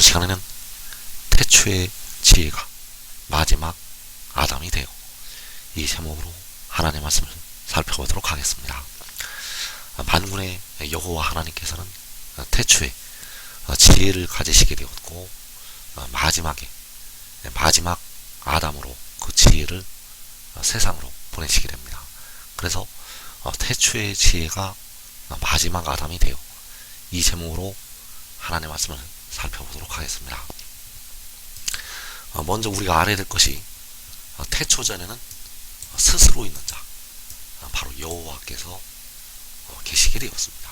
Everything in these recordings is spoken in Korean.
오늘 시간에는 태초의 지혜가 마지막 아담이 되어 이 제목으로 하나님의 말씀을 살펴보도록 하겠습니다. 만군의 여호와 하나님께서는 태초에 지혜를 가지시게 되었고 마지막에 마지막 아담으로 그 지혜를 세상으로 보내시게 됩니다. 그래서 태초의 지혜가 마지막 아담이 되어 이 제목으로 하나님의 말씀을 살펴보도록 하겠습니다. 먼저 우리가 알아야 될 것이 태초 전에는 스스로 있는 자 바로 여호와께서 계시게 되었습니다.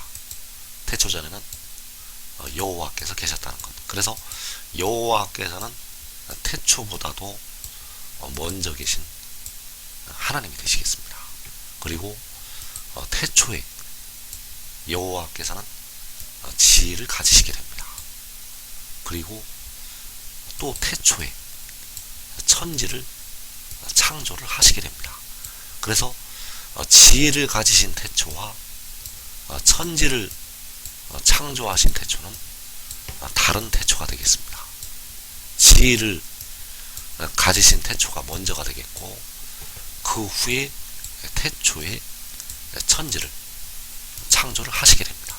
태초 전에는 여호와께서 계셨다는 것. 그래서 여호와께서는 태초보다도 먼저 계신 하나님이 되시겠습니다. 그리고 태초에 여호와께서는 지혜를 가지시게 됩니다. 그리고 또 태초에 천지를 창조를 하시게 됩니다. 그래서 지혜를 가지신 태초와 천지를 창조하신 태초는 다른 태초가 되겠습니다. 지혜를 가지신 태초가 먼저가 되겠고 그 후에 태초에 천지를 창조를 하시게 됩니다.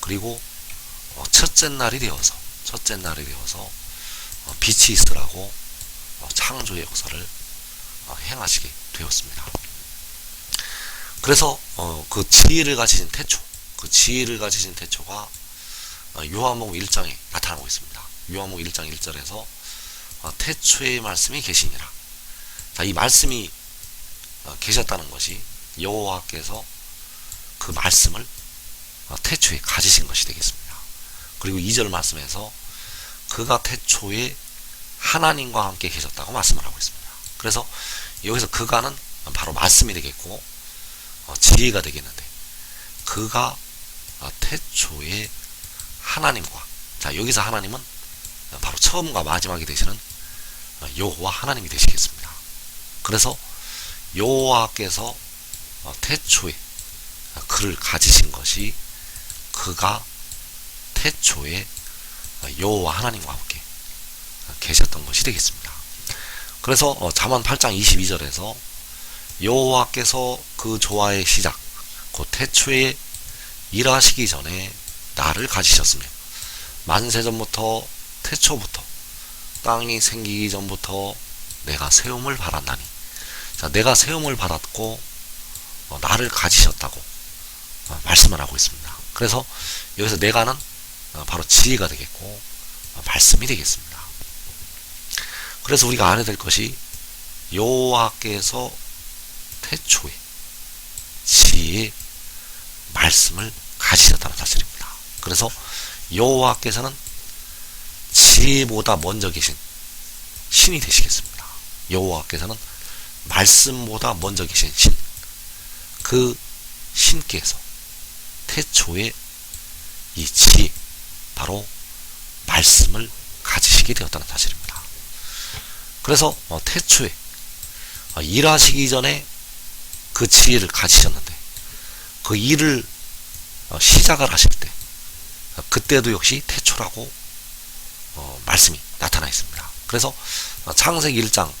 그리고 첫째 날이 되어서 첫째 날이 되어서 빛이 있으라고 창조의 역사를 행하시게 되었습니다. 그래서 그 지혜를 가지신 태초, 그 지혜를 가지신 태초가 요한복음 1장에 나타나고 있습니다. 요한복음 1장 1절에서 태초의 말씀이 계시니라. 자, 이 말씀이 계셨다는 것이 여호와께서 그 말씀을 태초에 가지신 것이 되겠습니다. 그리고 2절 말씀에서 그가 태초에 하나님과 함께 계셨다고 말씀을 하고 있습니다. 그래서 여기서 그가는 바로 말씀이 되겠고 지혜가 되겠는데 그가 태초에 하나님과 자 여기서 하나님은 바로 처음과 마지막이 되시는 여호와 하나님이 되시겠습니다. 그래서 여호와께서 태초에 그를 가지신 것이 그가 태초에 여호와 하나님과 함께 계셨던 것이 되겠습니다. 그래서 잠언 8장 22절에서 여호와께서 그 조화의 시작 곧 태초에 일하시기 전에 나를 가지셨으며 만세 전부터 태초부터 땅이 생기기 전부터 내가 세움을 받았나니 자 내가 세움을 받았고 나를 가지셨다고 말씀을 하고 있습니다. 그래서 여기서 내가는 바로 지혜가 되겠고 말씀이 되겠습니다. 그래서 우리가 알아야 될 것이 여호와께서 태초에 지혜 말씀을 가지셨다는 사실입니다. 그래서 여호와께서는 지혜보다 먼저 계신 신이 되시겠습니다. 여호와께서는 말씀보다 먼저 계신 신, 그 신께서 태초에 이 지혜, 바로 말씀을 가지시게 되었다는 사실입니다. 그래서 어, 태초에 어, 일하시기 전에 그 지혜를 가지셨는데 그 일을 어, 시작을 하실 때 그때도 역시 태초라고 말씀이 나타나 있습니다. 그래서 창세기 1장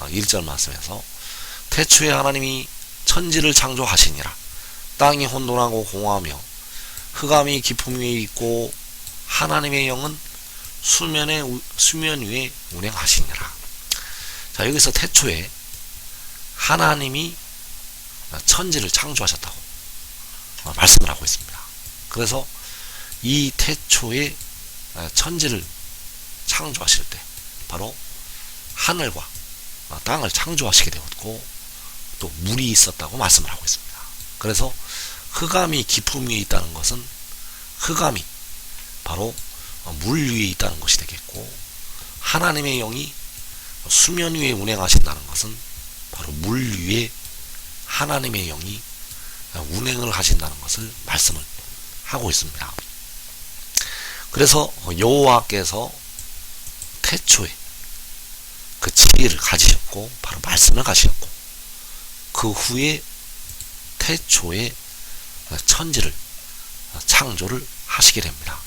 1절 말씀에서 태초에 하나님이 천지를 창조하시니라 땅이 혼돈하고 공허하며 흑암이 깊음 위에 있고 하나님의 영은 수면에 수면 위에 운행하시니라. 자 여기서 태초에 하나님이 천지를 창조하셨다고 말씀을 하고 있습니다. 그래서 이 태초에 천지를 창조하실 때 바로 하늘과 땅을 창조하시게 되었고 또 물이 있었다고 말씀을 하고 있습니다. 그래서 흑암이 깊음 위에 있다는 것은 흑암이 바로 물 위에 있다는 것이 되겠고 하나님의 영이 수면 위에 운행하신다는 것은 바로 물 위에 하나님의 영이 운행을 하신다는 것을 말씀을 하고 있습니다. 그래서 여호와께서 태초에 그 지혜를 가지셨고 바로 말씀을 가지셨고 그 후에 태초에 천지를 창조를 하시게 됩니다.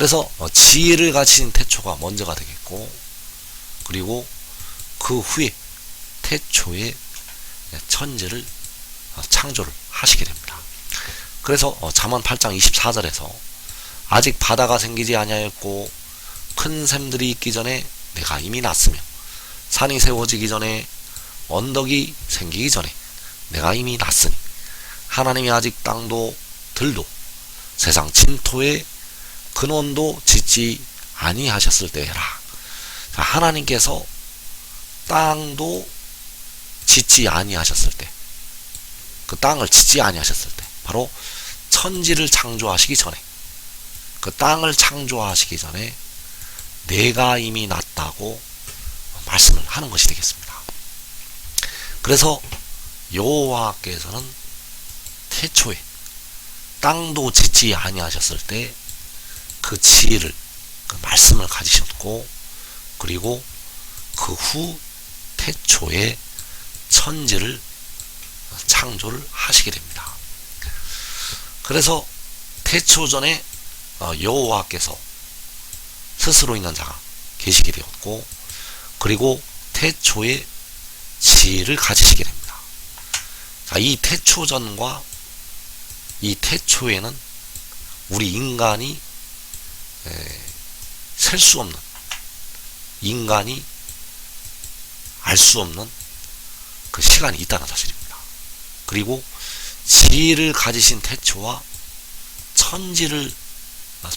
그래서 어, 지혜를 가진 태초가 먼저가 되겠고 그리고 그 후에 태초의 천지를 어, 창조를 하시게 됩니다. 그래서 어, 잠언 8장 24절에서 아직 바다가 생기지 아니하였고 큰 샘들이 있기 전에 내가 이미 났으며 산이 세워지기 전에 언덕이 생기기 전에 내가 이미 났으니 하나님이 아직 땅도 들도 세상 진토의 근원도 짓지 아니하셨을 때라. 하나님께서 땅도 짓지 아니하셨을 때, 그 땅을 짓지 아니하셨을 때, 바로 천지를 창조하시기 전에, 그 땅을 창조하시기 전에 내가 이미 났다고 말씀을 하는 것이 되겠습니다. 그래서 여호와께서는 태초에 땅도 짓지 아니하셨을 때 그 지혜를 그 말씀을 가지셨고 그리고 그 후 태초에 천지를 창조를 하시게 됩니다. 그래서 태초 전에 어, 여호와께서 스스로 있는 자가 계시게 되었고 그리고 태초에 지혜를 가지시게 됩니다. 자, 이 태초전과 이 태초에는 우리 인간이 셀 수 없는 인간이 알 수 없는 그 시간이 있다는 사실입니다. 그리고 지혜를 가지신 태초와 천지를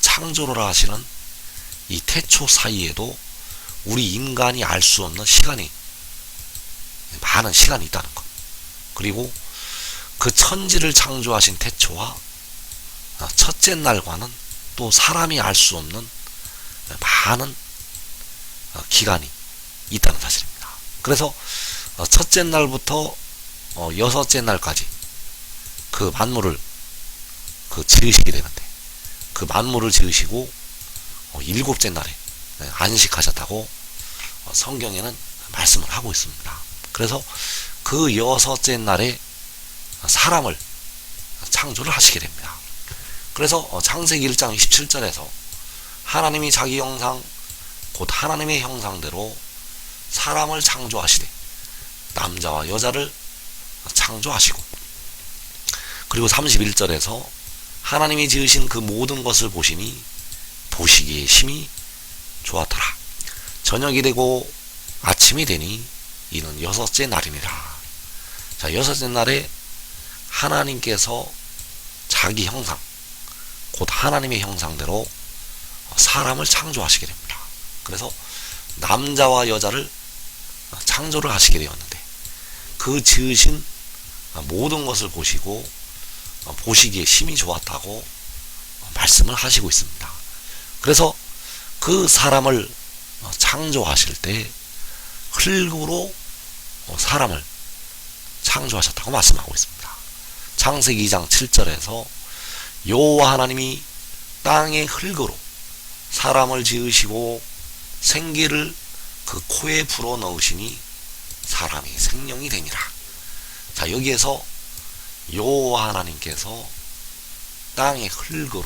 창조를 하시는 이 태초 사이에도 우리 인간이 알 수 없는 시간이 많은 시간이 있다는 것. 그리고 그 천지를 창조하신 태초와 첫째 날과는 또 사람이 알 수 없는 많은 기간이 있다는 사실입니다. 그래서 첫째 날부터 여섯째 날까지 그 만물을 그 지으시게 되는데 그 만물을 지으시고 일곱째 날에 안식하셨다고 성경에는 말씀을 하고 있습니다. 그래서 그 여섯째 날에 사람을 창조를 하시게 됩니다. 그래서 창세기 1장 27절에서 하나님이 자기 형상 곧 하나님의 형상대로 사람을 창조하시되 남자와 여자를 창조하시고 그리고 31절에서 하나님이 지으신 그 모든 것을 보시니 보시기에 심히 좋았더라. 저녁이 되고 아침이 되니 이는 여섯째 날이니라. 자, 여섯째 날에 하나님께서 자기 형상, 곧 하나님의 형상대로 사람을 창조하시게 됩니다. 그래서 남자와 여자를 창조를 하시게 되었는데 그 지으신 모든 것을 보시고 보시기에 심히 좋았다고 말씀을 하시고 있습니다. 그래서 그 사람을 창조하실 때 흙으로 사람을 창조하셨다고 말씀하고 있습니다. 창세기 2장 7절에서 여호와 하나님이 땅의 흙으로 사람을 지으시고 생기를 그 코에 불어 넣으시니 사람이 생명이 되니라. 자, 여기에서 여호와 하나님께서 땅의 흙으로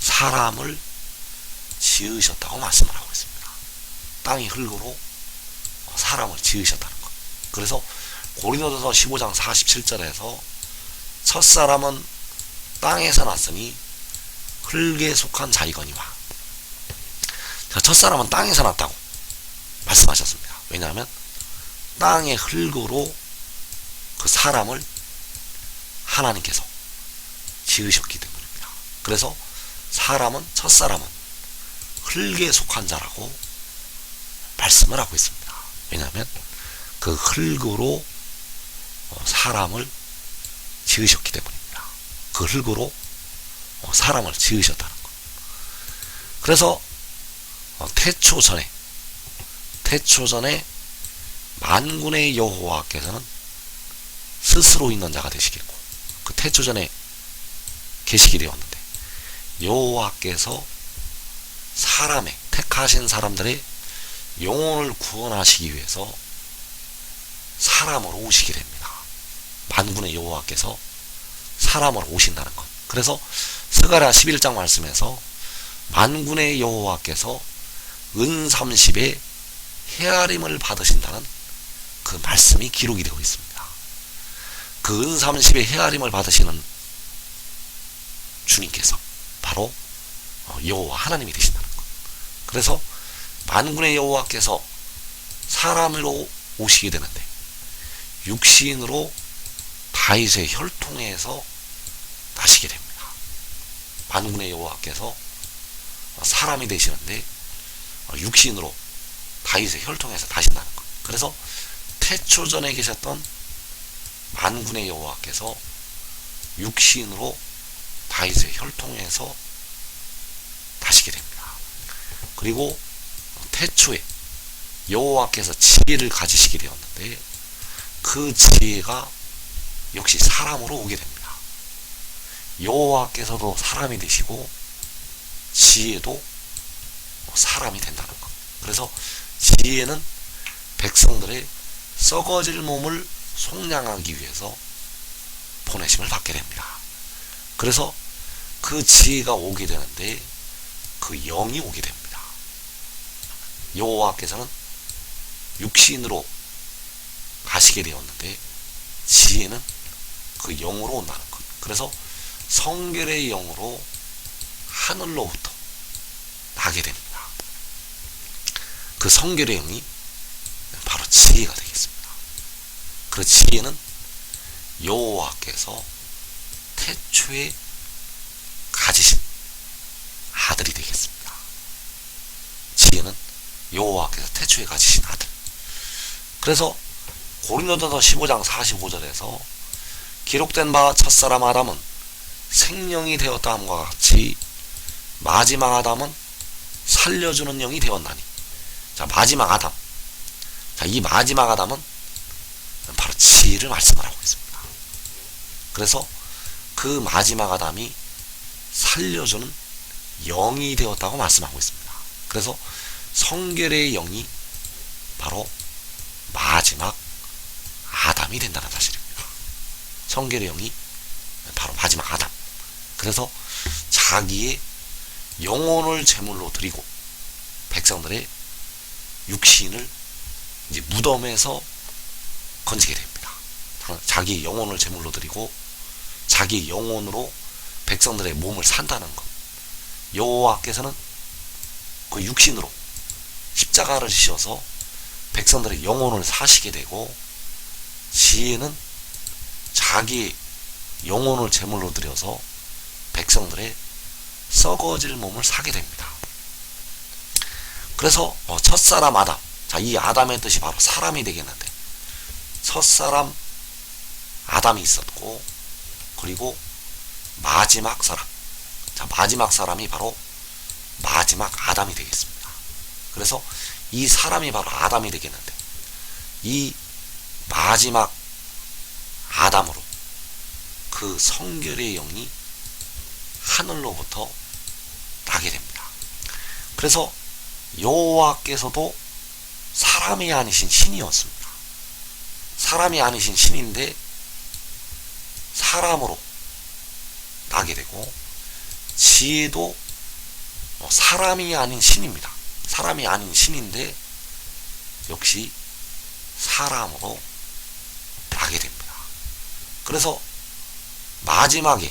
사람을 지으셨다고 말씀을 하고 있습니다. 땅의 흙으로 사람을 지으셨다는 것. 그래서 고린도전서 15장 47절에서 첫 사람은 땅에서 났으니 흙에 속한 자이거니와 첫사람은 땅에서 났다고 말씀하셨습니다. 왜냐하면 땅의 흙으로 그 사람을 하나님께서 지으셨기 때문입니다. 그래서 사람은 첫사람은 흙에 속한 자라고 말씀을 하고 있습니다. 왜냐하면 그 흙으로 어, 사람을 지으셨기 때문입니다. 그 흙으로 어, 사람을 지으셨다는 것. 그래서 어, 태초 전에 태초 전에 만군의 여호와께서는 스스로 있는 자가 되시겠고 그 태초 전에 계시게 되었는데 여호와께서 사람의 택하신 사람들의 영혼을 구원하시기 위해서 사람으로 오시게 됩니다. 만군의 여호와께서 사람으로 오신다는 것. 그래서 스가랴 11장 말씀에서 만군의 여호와께서 은 30의 헤아림을 받으신다는 그 말씀이 기록이 되고 있습니다. 그 은 30의 헤아림을 받으시는 주님께서 바로 어, 여호와 하나님이 되신다는 것. 그래서 만군의 여호와께서 사람으로 오시게 되는데 육신으로 다윗의 혈통에서 나시게 됩니다. 만군의 여호와께서 사람이 되시는데 육신으로 다윗의 혈통에서 나신다는 것. 그래서 태초전에 계셨던 만군의 여호와께서 육신으로 다윗의 혈통에서 나시게 됩니다. 그리고 태초에 여호와께서 지혜를 가지시게 되었는데 그 지혜가 역시 사람으로 오게 됩니다. 여호와께서도 사람이 되시고 지혜도 사람이 된다는 것. 그래서 지혜는 백성들의 썩어질 몸을 속량하기 위해서 보내심을 받게 됩니다. 그래서 그 지혜가 오게 되는데 그 영이 오게 됩니다. 여호와께서는 육신으로 가시게 되었는데 지혜는 그 영으로 온다는 것. 그래서 성결의 영으로 하늘로부터 나게 됩니다. 그 성결의 영이 바로 지혜가 되겠습니다. 그 지혜는 여호와께서 태초에 가지신 아들이 되겠습니다. 지혜는 여호와께서 태초에 가지신 아들. 그래서 고린도전서 15장 45절에서 기록된 바 첫사람 아담은 생명이 되었다 함과 같이 마지막 아담은 살려주는 영이 되었나니. 자 마지막 아담. 자 이 마지막 아담은 바로 지혜를 말씀을 하고 있습니다. 그래서 그 마지막 아담이 살려주는 영이 되었다고 말씀하고 있습니다. 그래서 성결의 영이 바로 마지막 아담이 된다는 사실입니다 성결의 영이 바로 마지막 아담 그래서 자기의 영혼을 제물로 드리고 백성들의 육신을 이제 무덤에서 건지게 됩니다. 자기 영혼을 제물로 드리고 자기 영혼으로 백성들의 몸을 산다는 것. 여호와께서는 그 육신으로 십자가를 지셔서 백성들의 영혼을 사시게 되고 지혜는 자기 영혼을 제물로 드려서 백성들의 썩어질 몸을 사게 됩니다. 그래서 어, 첫사람 아담 자, 이 아담의 뜻이 바로 사람이 되겠는데 첫사람 아담이 있었고 그리고 마지막 사람 자, 마지막 사람이 바로 마지막 아담이 되겠습니다. 그래서 이 사람이 바로 아담이 되겠는데 이 마지막 아담으로 그 성결의 영이 하늘로부터 나게 됩니다. 그래서 여호와께서도 사람이 아니신 신이었습니다. 사람이 아니신 신인데 사람으로 나게 되고 지혜도 뭐 사람이 아닌 신입니다. 사람이 아닌 신인데 역시 사람으로. 그래서 마지막에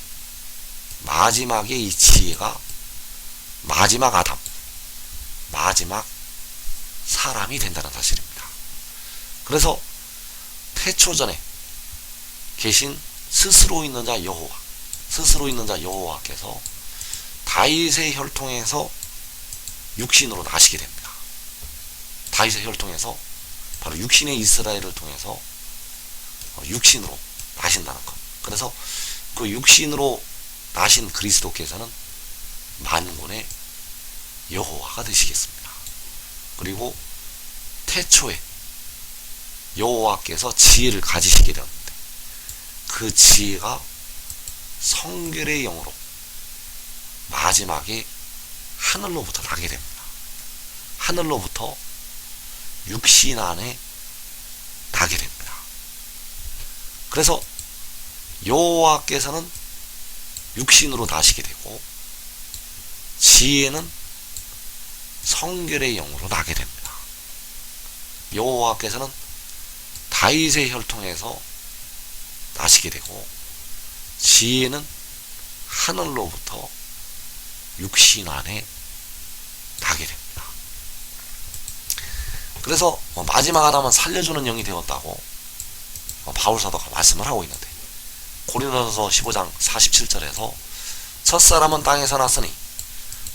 마지막에 이 지혜가 마지막 아담 마지막 사람이 된다는 사실입니다. 그래서 태초전에 계신 스스로 있는 자 여호와 스스로 있는 자 여호와께서 다윗의 혈통에서 육신으로 나시게 됩니다. 다윗의 혈통에서 바로 육신의 이스라엘을 통해서 육신으로 나신다는 것. 그래서 그 육신으로 나신 그리스도께서는 만군의 여호와가 되시겠습니다. 그리고 태초에 여호와께서 지혜를 가지시게 되었는데 그 지혜가 성결의 영으로 마지막에 하늘로부터 나게 됩니다. 하늘로부터 육신 안에 나게 됩니다. 그래서 여호와께서는 육신으로 나시게 되고 지혜는 성결의 영으로 나게 됩니다. 여호와께서는 다윗의 혈통에서 나시게 되고 지혜는 하늘로부터 육신 안에 나게 됩니다. 그래서 뭐 마지막 아담은 살려주는 영이 되었다고 뭐 바울 사도가 말씀을 하고 있는데 고린도서 15장 47절에서 첫 사람은 땅에서 났으니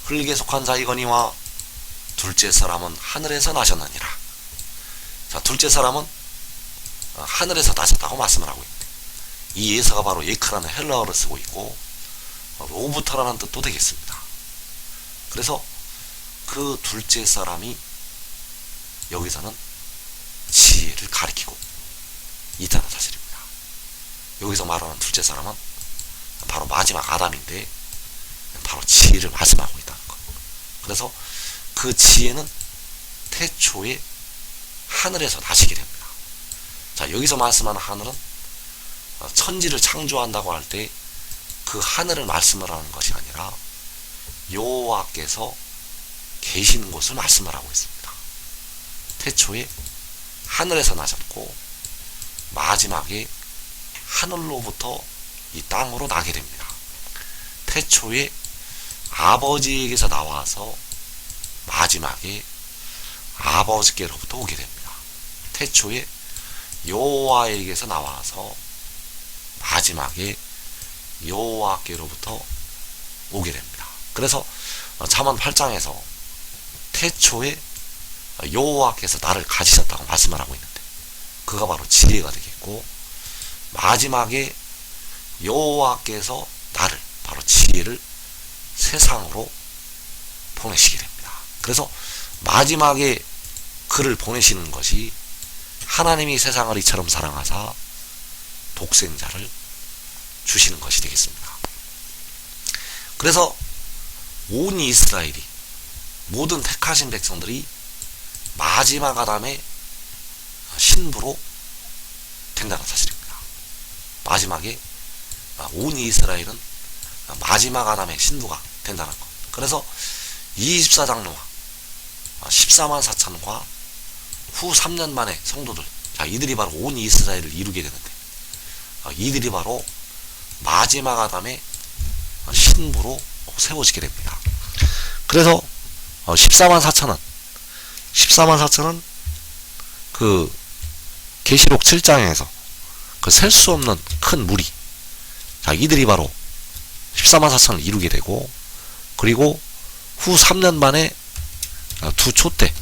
흙에 속한 자이거니와 둘째 사람은 하늘에서 나셨느니라. 자, 둘째 사람은 어, 하늘에서 나셨다고 말씀을 하고 있는데 이 예서가 바로 예크라는 헬라어를 쓰고 있고 어, 로부터라는 뜻도 되겠습니다. 그래서 그 둘째 사람이 여기서는 지혜를 가리키고 있다는 사실입니다. 여기서 말하는 둘째 사람은 바로 마지막 아담인데 바로 지혜를 말씀하고 있다는 것. 그래서 그 지혜는 태초에 하늘에서 나시게 됩니다. 자, 여기서 말씀하는 하늘은 어, 천지를 창조한다고 할 때 그 하늘을 말씀을 하는 것이 아니라 여호와께서 계시는 곳을 말씀을 하고 있습니다. 태초에 하늘에서 나셨고 마지막에 하늘로부터 이 땅으로 나게 됩니다. 태초에 아버지에게서 나와서 마지막에 아버지께로부터 오게 됩니다. 태초에 여호와에게서 나와서 마지막에 여호와께로부터 오게 됩니다. 그래서 잠언 8장에서 태초에 여호와께서 나를 가지셨다고 말씀을 하고 있는데 그가 바로 지혜가 되겠고 마지막에 여호와께서 나를 바로 지혜를 세상으로 보내시게 됩니다. 그래서 마지막에 그를 보내시는 것이 하나님이 세상을 이처럼 사랑하사 독생자를 주시는 것이 되겠습니다. 그래서 온 이스라엘이 모든 택하신 백성들이 마지막 아담의 신부로 된다는 사실입니다. 마지막에 온 이스라엘은 마지막 아담의 신부가 된다는 것. 그래서 24장로와 14만 4천과 후 3년 만에 성도들, 자 이들이 바로 온 이스라엘을 이루게 되는데 이들이 바로 마지막 아담의 신부로 세워지게 됩니다. 그래서 14만 4천은 14만 4천은 그 계시록 7장에서 그 셀 수 없는 큰 무리 자 이들이 바로 14만 4천을 이루게 되고 그리고 후 3년 만에 두 촛대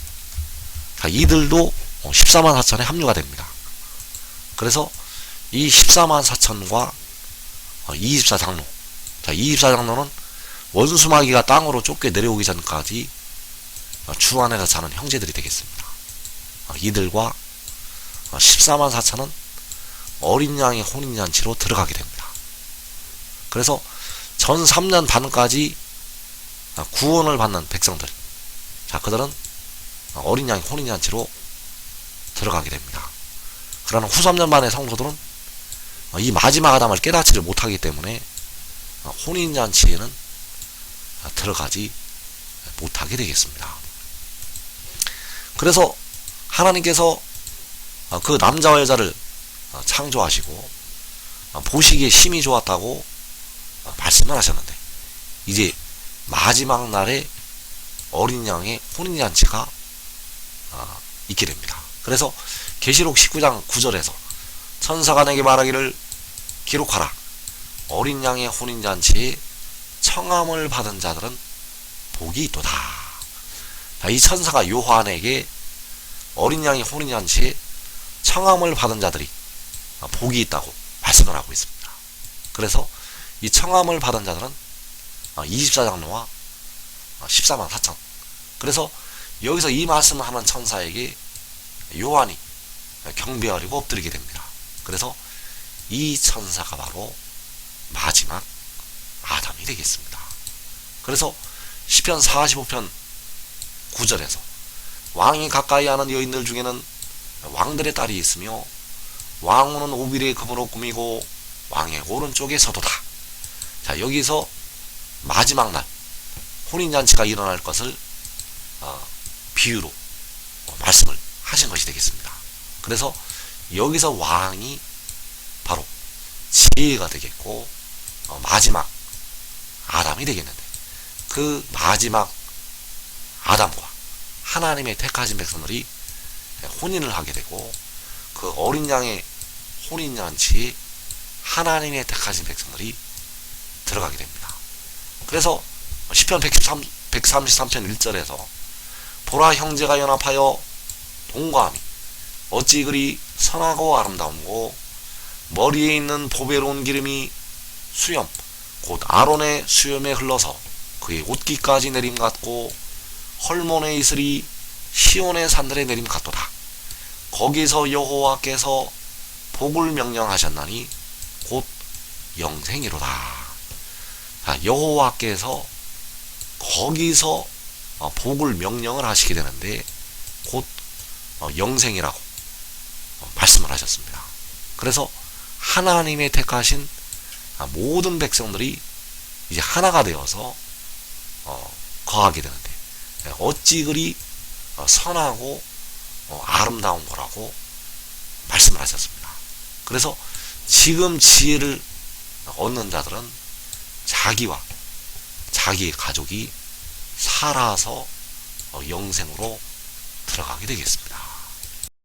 자 이들도 14만 4천에 합류가 됩니다. 그래서 이 14만 4천과 24장로 자 24장로는 원수마귀가 땅으로 쫓겨 내려오기 전까지 주 안에서 사는 형제들이 되겠습니다. 이들과 14만 4천은 어린 양의 혼인 잔치로 들어가게 됩니다. 그래서 전 3년 반까지 구원을 받는 백성들 자 그들은 어린 양의 혼인 잔치로 들어가게 됩니다. 그러나 후 3년 만의 성도들은 이 마지막 아담을 깨닫지를 못하기 때문에 혼인 잔치에는 들어가지 못하게 되겠습니다. 그래서 하나님께서 그 남자와 여자를 창조하시고 보시기에 힘이 좋았다고 말씀을 하셨는데 이제 마지막 날에 어린 양의 혼인잔치가 있게 됩니다. 그래서 계시록 19장 9절에서 천사가 내게 말하기를 기록하라. 어린 양의 혼인잔치에 청함을 받은 자들은 복이 있도다. 이 천사가 요한에게 어린 양의 혼인잔치에 청함을 받은 자들이 복이 있다고 말씀을 하고 있습니다. 그래서 이 청함을 받은 자들은 24장로와 14만 4천. 그래서 여기서 이 말씀을 하는 천사에게 요한이 경배하려고 엎드리게 됩니다. 그래서 이 천사가 바로 마지막 아담이 되겠습니다. 그래서 시편 45편 9절에서 왕이 가까이 하는 여인들 중에는 왕들의 딸이 있으며 왕후는 오빌의 금으로 꾸미고 왕의 오른쪽에 서도다. 자 여기서 마지막 날 혼인잔치가 일어날 것을 어, 비유로 어, 말씀을 하신 것이 되겠습니다. 그래서 여기서 왕이 바로 지혜가 되겠고 어, 마지막 아담이 되겠는데 그 마지막 아담과 하나님의 택하신 백성들이 혼인을 하게 되고 그 어린 양의 혼인 잔치에 하나님의 택하신 백성들이 들어가게 됩니다. 그래서 시편 113, 133편 1절에서 보라 형제가 연합하여 동거함이 어찌 그리 선하고 아름다운고 머리에 있는 보배로운 기름이 수염 곧 아론의 수염에 흘러서 그의 옷깃까지 내림 같고 헐몬의 이슬이 시온의 산들의 내림 같도다. 거기서 여호와께서 복을 명령하셨나니 곧 영생이로다. 아, 여호와께서 거기서 어, 복을 명령을 하시게 되는데 곧 어, 영생이라고 어, 말씀을 하셨습니다. 그래서 하나님의 택하신 아, 모든 백성들이 이제 하나가 되어서 어, 거하게 되는데 예, 어찌 그리 어, 선하고 어, 아름다운 거라고 말씀을 하셨습니다. 그래서 지금 지혜를 얻는 자들은 자기와 자기의 가족이 살아서 어, 영생으로 들어가게 되겠습니다.